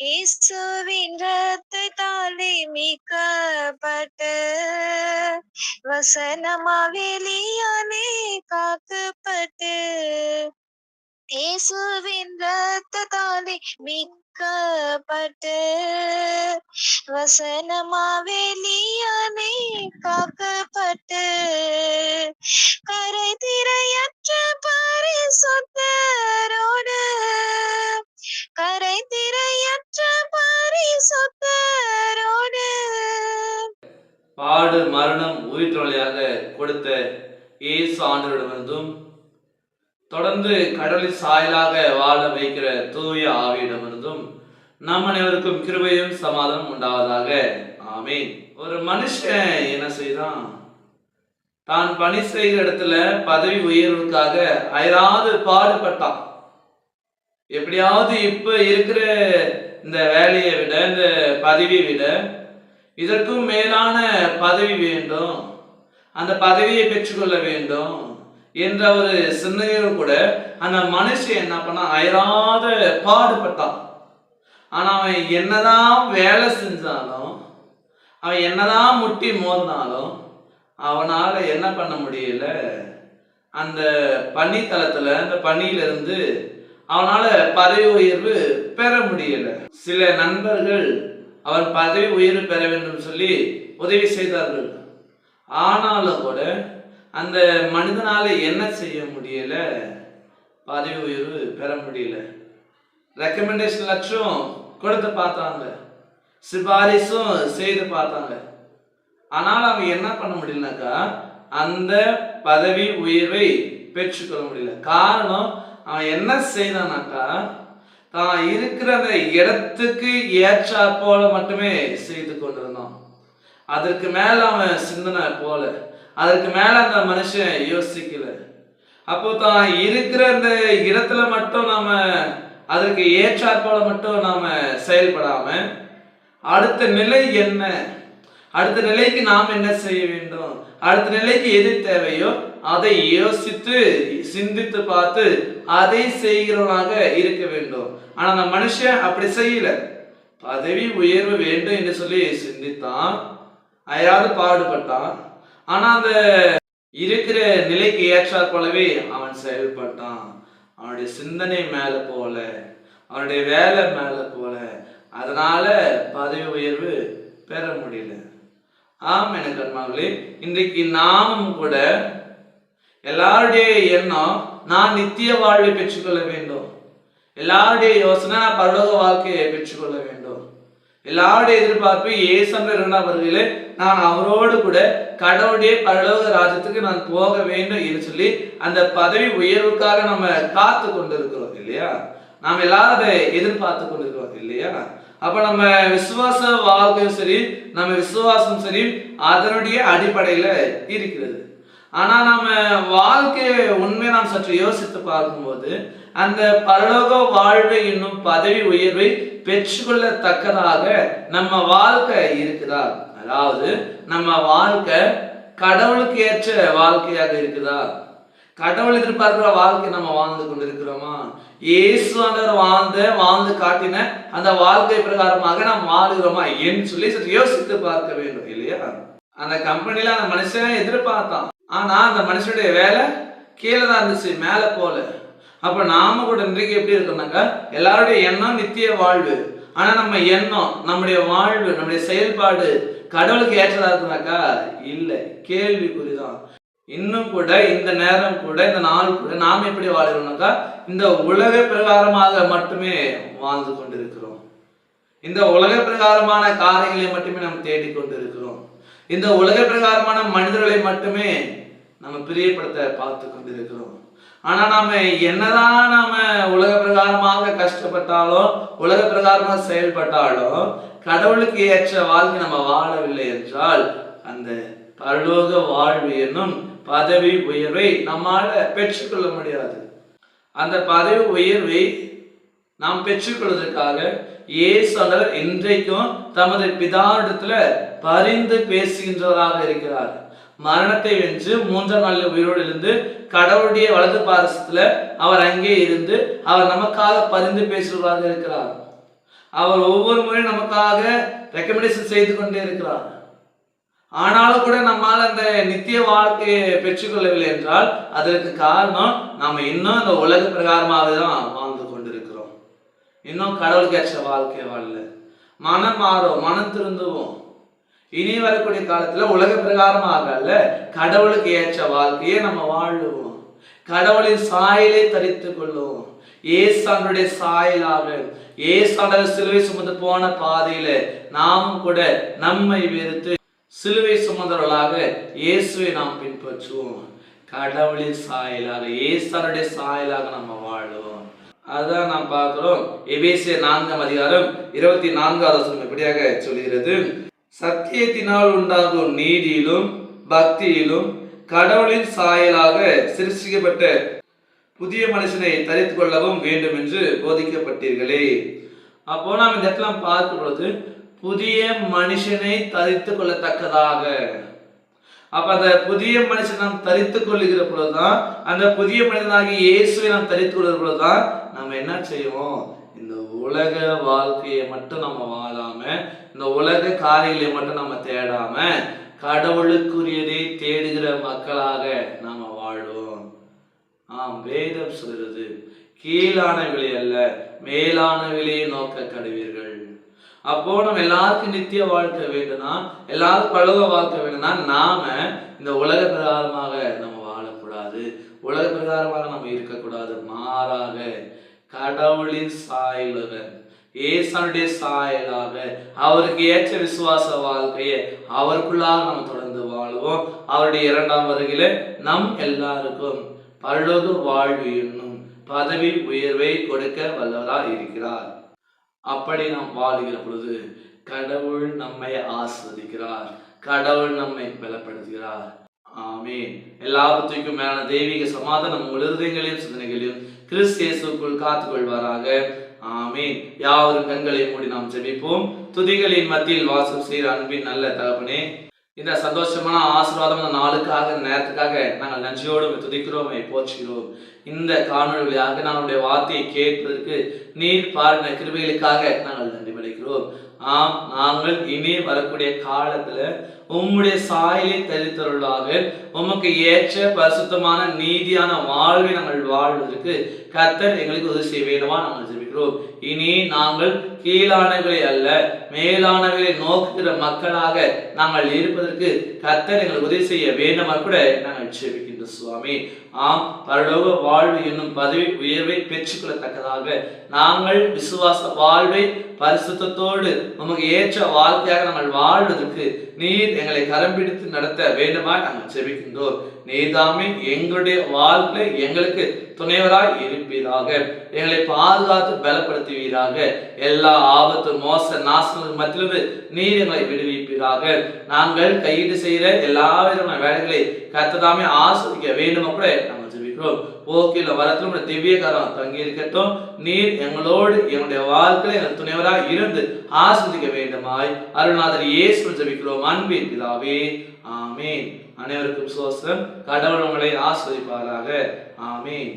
இயேசுவின் ரத்தத்தாலே மீட்கப்பட்டு வசனமா வெளியானே காக்கப்பட்டு இயேசுவின் ரத்தத்தாலே மீட்கப்பட்டு வசனமா வெளியானே காக்கப்பட்டு கரை திரையற்ற பரிசுத்தரோடு பாடு மரணம் உயிர்த்தொழியாக கொடுத்த இயேசு ஆண்டவரிடமிருந்தும் தொடர்ந்து கடலில் சாயலாக வாழ வைக்கிற தூய ஆவியிடமிருந்தும் நம் அனைவருக்கும் கிருபையும் சமாதானம் உண்டாவதாக. ஆமீன். ஒரு மனுஷன் என்ன செய்தான்? தான் பணி செய்கிற இடத்துல பதவி உயர்வுக்காக அயராது பாடுபட்டான். எப்படியாவது இப்ப இருக்கிற இந்த வேலையை விட இந்த பதவியை விட இதற்கும் மேலான பதவி வேண்டும். அந்த பதவியை பெற்றுக்கொள்ள வேண்டும் என்ற ஒரு சிந்தனையோடு கூட அந்த மனுஷன் என்ன பண்ணா அயராத பாடுபட்டான். ஆனா அவன் என்னதான் வேலை செஞ்சாலும் அவன் என்னதான் முட்டி மோதினாலும் அவனால என்ன பண்ண முடியல? அந்த பணித்தளத்துல அந்த பணியிலிருந்து அவனால பதவி உயர்வு பெற முடியல. சில நண்பர்கள் அவன் பதவி உயர்வு பெற வேண்டும் சொல்லி உதவி செய்தார்கள். ஆனாலும் கூட அந்த மனிதனால் என்ன செய்ய முடியல? பதவி உயர்வு பெற முடியல. ரெக்கமெண்டேஷன் லட்சம் கொடுத்து பார்த்தாங்க. சிபாரிசும் செய்து பார்த்தாங்க. ஆனால் அவங்க என்ன பண்ண முடியலனாக்கா அந்த பதவி உயர்வை பெற்றுக்கொள்ள முடியல. காரணம் அவன் என்ன செய்தானாக்கா தான் இருக்கிற அந்த இடத்துக்கு ஏற்றா போல மட்டுமே செய்து கொண்டிருந்தான். அதற்கு மேல அவன் சிந்தனை போல அதற்கு மேல அந்த மனுஷன் யோசிக்கல. அப்போ தான் இருக்கிற அந்த இடத்துல மட்டும் நாம அதற்கு ஏற்றாற் போல மட்டும் நாம செயல்படாம அடுத்த நிலை என்ன? அடுத்த நிலைக்கு நாம் என்ன செய்ய வேண்டும்? அடுத்த நிலைக்கு எது தேவையோ அதை யோசித்து சிந்தித்து பார்த்து அதை செய்கிறவனாக இருக்க வேண்டும். ஆனா அந்த மனுஷன் அப்படி செய்யல. பதவி உயர்வு வேண்டும் என்று சொல்லி சிந்தித்தான். அயாவது பாடுபட்டான். ஆனா அந்த இருக்கிற நிலைக்கு ஏற்றாற் போலவே அவன் செயல்பட்டான். அவனுடைய சிந்தனை மேல போல அவனுடைய வேலை மேல போல அதனால பதவி உயர்வு பெற முடியல. ஆம் எனக்கு அன்பாங்களே இன்றைக்கு நாமும் கூட எல்லாருடைய எண்ணம் நான் நித்திய வாழ்வை பெற்றுக்கொள்ள வேண்டும். எல்லாருடைய யோசனை நான் பரலோக வாழ்க்கையை பெற்றுக்கொள்ள வேண்டும். எல்லாருடைய எதிர்பார்ப்பு ஏசம்பர் இரண்டாம் வருகையில நான் அவரோடு கூட கடவுளுடைய பரலோக ராஜ்யத்துக்கு நான் போக வேண்டும் என்று சொல்லி அந்த பதவி உயர்வுக்காக நம்ம காத்து கொண்டிருக்கிறோம் இல்லையா? நாம் எல்லாரும் அதை எதிர்பார்த்து கொண்டிருக்கிறோம் இல்லையா? அப்ப நம்ம விசுவாச வாழ்க்கையும் சரி நம்ம விசுவாசம் சரி அதனுடைய அடிப்படையில இருக்கிறது. ஆனா நம்ம வாழ்க்கையை உண்மையை நாம் சற்று யோசித்து பார்க்கும்போது அந்த பரலோக வாழ்வை இன்னும் பதவி உயர்வை பெற்றுக்கொள்ளத்தக்கதாக நம்ம வாழ்க்கை இருக்குதா? அதாவது நம்ம வாழ்க்கை கடவுளுக்கு ஏற்ற வாழ்க்கையாக இருக்குதா? கடவுள் எதிர்பார்க்கிற வாழ்க்கை நம்ம வாழ்ந்து கொண்டிருக்கிறோமா? இயேசுவானவர் வாழ்ந்த வாழ்ந்து காட்டின அந்த வாழ்க்கை பிரகாரமாக நாம் வாழ்கிறோமா என்று சொல்லி சற்று யோசித்து பார்க்க வேண்டும் இல்லையா? அந்த கம்பெனில அந்த மனுஷன் எதிர்பார்த்தான். ஆனால் அந்த மனுஷனுடைய வேலை கீழே தான் இருந்துச்சு மேலே போல. அப்போ நாம கூட இன்றைக்கு எப்படி இருக்கோம்னாக்கா எல்லாருடைய எண்ணம் நித்திய வாழ்வு. ஆனால் நம்ம எண்ணம் நம்முடைய வாழ்வு நம்முடைய செயல்பாடு கடவுளுக்கு ஏற்றதாக இருக்குனாக்கா இல்லை. கேள்விக்குறிதான். இன்னும் கூட இந்த நேரம் கூட இந்த நாள் கூட நாம் எப்படி வாழ்கிறோம்னாக்கா இந்த உலக பிரகாரமாக மட்டுமே வாழ்ந்து கொண்டிருக்கிறோம். இந்த உலக பிரகாரமான காரியங்களை மட்டுமே நாம் தேடிக்கொண்டு இருக்கிறோம் இந்த உலக பிரகாரமான மனிதர்களை மட்டுமே நம்ம பிரியப்படுத்த பார்த்து கொண்டிருக்கிறோம். ஆனா நாம என்னதான் நாம உலக பிரகாரமாக கஷ்டப்பட்டாலும் உலக பிரகாரமாக செயல்பட்டாலும் கடவுளுக்கு ஏற்ற வாழ்க்கை நம்ம வாழவில்லை என்றால் அந்த பரலோக வாழ்வு என்னும் பதவி உயர்வை நம்மால பெற்றுக்கொள்ள முடியாது. அந்த பதவி உயர்வை நாம் பெற்றுக்கொள்வதற்காக இயேசு இன்றைக்கும் தமது பிதாவிடத்துல பரிந்து பேசுகின்றவராக இருக்கிறார். மரணத்தை வென்று மூன்றாம் நாளில் உயிரோடு இருந்து கடவுளுடைய வலது பாரசத்துல அவர் அங்கே இருந்து அவர் நமக்காக பரிந்து பேசுவதாக இருக்கிறார். அவர் ஒவ்வொரு முறையும் நமக்காக ரெக்கமெண்டேஷன் செய்து கொண்டே இருக்கிறார். ஆனாலும் கூட நம்மால் அந்த நித்திய வாழ்க்கையை பெற்றுக்கொள்ளவில்லை என்றால் அதற்கு காரணம் நாம் இன்னும் அந்த உலக பிரகாரமாக தான் வாழ்ந்து கொண்டிருக்கிறோம் இன்னும் கடவுளுக்கு ஏற்ற வாழ்க்கை வாழல மனம் மாறும் மனம் திருந்துவோம். இனி வரக்கூடிய காலத்துல உலக பிரகாரமாக அல்ல கடவுளுக்கு ஏற்ற வாழ்க்கையை நம்ம வாழுவோம். கடவுளின் சாயலை தரித்துக் கொள்ளுவோம் ஏசானுடைய சாயலாக ஏசாண்டவர் சிலுவை சுமந்து போன பாதையில நாமும் கூட நம்மை வெறுத்து சிலுவை சுமந்தவர்களாக இயேசுவை நாம் பின்பற்றுவோம். கடவுளின் சாயலாக ஏசானுடைய சாயலாக நம்ம வாழுவோம். அதான் நாம் பார்க்கிறோம். எபேசிய நான்காம் அதிகாரம் இருபத்தி நான்காவது வசனம் எப்படியாக சொல்கிறது. சத்தியத்தினால் உண்டாகும் நீதியிலும் பக்தியிலும் கடவுளின் சாயலாக சிருஷ்டிக்கப்பட்ட புதிய மனுஷனை தரித்து கொள்ளவும் வேண்டும் என்று போதிக்கப்பட்டீர்களே. அப்போ நாம் இந்த இடத்துல பார்க்கும் பொழுது புதிய மனுஷனை தரித்து கொள்ளத்தக்கதாக. அப்ப அந்த புதிய மனுஷன் நாம் தரித்து கொள்ளுகிற பொழுதுதான் அந்த புதிய மனிதனாகி இயேசுவை நாம் தரித்து கொள்கிற பொழுதுதான் நம்ம என்ன செய்வோம்? இந்த உலக வாழ்க்கையை மட்டும் நம்ம வாழாம இந்த உலக காரியங்களை மட்டும் நம்ம தேடாம கடவுளுக்குரியதை தேடுகிற மக்களாக நாம வாழ்வோம். ஆம் வேதம் சொல்கிறது கீழானவிலை அல்ல மேலானவிலையை நோக்க கடுவீர்கள் அப்போ நம்ம எல்லாருக்கும் நித்திய வாழ்க்கை வேண்டும்னா எல்லாருக்கும் பழுவ வாழ்க்கை வேண்டும்னா நாம இந்த உலக பிரகாரமாக நம்ம வாழக்கூடாது. உலக பிரகாரமாக நம்ம இருக்கக்கூடாது. மாறாக கடவுளின் சாயலுடன் ஏசனுடைய சாயலாக அவருக்கு ஏற்ற விசுவாச வாழ்க்கையை அவருக்குள்ளாக நம்ம தொடர்ந்து வாழுவோம். அவருடைய இரண்டாம் வருகையில நம் எல்லாருக்கும் பரலோக வாழ்வு என்னும் பதவி உயர்வை கொடுக்க வல்லவராக இருக்கிறார். அப்படி நாம் வாழுகிற பொழுது கடவுள் நம்மை ஆஸ்வதிக்கிறார். கடவுள் நம்மை பலப்படுத்துகிறார். ஆமென். எல்லாவற்றுக்கும் மேலான தெய்வீக சமாதானம் உங்கள் இருதயங்களையும் சிந்தனைகளையும் கிறிஸ்து இயேசுக்குள் காத்துக்கொள்வாராக. ஆமென். யாவரும் கண்களை மூடி நாம் ஜெபிப்போம். துதிகளின் மத்தியில் வாசம் செய்கிற அன்பின் நல்ல தகப்பனே இந்த சந்தோஷமான ஆசீர்வாதமான நாளுக்காக நேரத்துக்காக நாங்கள் நன்றியோடு துதிக்கிறோம் போற்றுகிறோம். இந்த காணொலி வழியாக நம்முடைய வார்த்தையை கேட்பதற்கு நீர் பாருங்க கிருபைகளுக்காக நாங்கள் நன்றி படைக்கிறோம். ஆம் நாங்கள் இனி வரக்கூடிய காலத்துல உம்முடைய சாயலை தரித்தருளாக உமக்கு ஏற்ற பரிசுத்தமான நீதியான வாழ்வை நாங்கள் வாழ்வதற்கு கர்த்தர் எங்களுக்கு உதவி செய்ய வேண்டுமா நாங்கள் ஜெபிக்கிறோம். இனி நாங்கள் கீழானவர்களை அல்ல மேலானவர்களை நோக்குகிற மக்களாக நாங்கள் இருப்பதற்கு கர்த்தர் எங்களுக்கு உதவி செய்ய வேண்டுமா கூட நாங்கள் ஜெபிக்கின்ற சுவாமி. ஆம் பரலோக வாழ்வு என்னும் பதவி உயர்வை பெற்றுக்கொள்ளத்தக்கதாக. நாங்கள் விசுவாச வாழ்வை பரிசுத்தோடு உமக்கு ஏற்ற வாழ்க்கையாக நாங்கள் வாழ்வதற்கு நீர் எங்களை கரம் பிடித்து நடத்த வேண்டுமா நாங்கள் செவிக்கின்றோம் நீதாமே எங்களுடைய வாழ்க்கை எங்களுக்கு துணைவராய் இருப்பீராக. எங்களை பாதுகாத்து பலப்படுத்துவீராக. எல்லா ஆபத்து மோச நாசங்களுக்கு மத்தியிலிருந்து நீர் எங்களை விடுவிப்பீராக. நாங்கள் கையீடு செய்கிற எல்லா விதமான வேலைகளை கத்ததாமே ஆஸ்வதிக்க வேண்டும் கூட போக்கில வரத்திலும் உடைய திவ்ய கரம் தங்கி இருக்கட்டும். நீர் எங்களோடு எங்களுடைய வாழ்க்கையில எங்கள் துணைவரா இருந்து ஆசிரிக்க வேண்டுமாய். அருள்நாதர் இயேசு ஜபிக்கிறோம். அன்பின் பிதாவே ஆமேன். அனைவருக்கும் சோஸ்திரம் கடவுள் உங்களை ஆஸ்வதிப்பாராக ஆமேன்.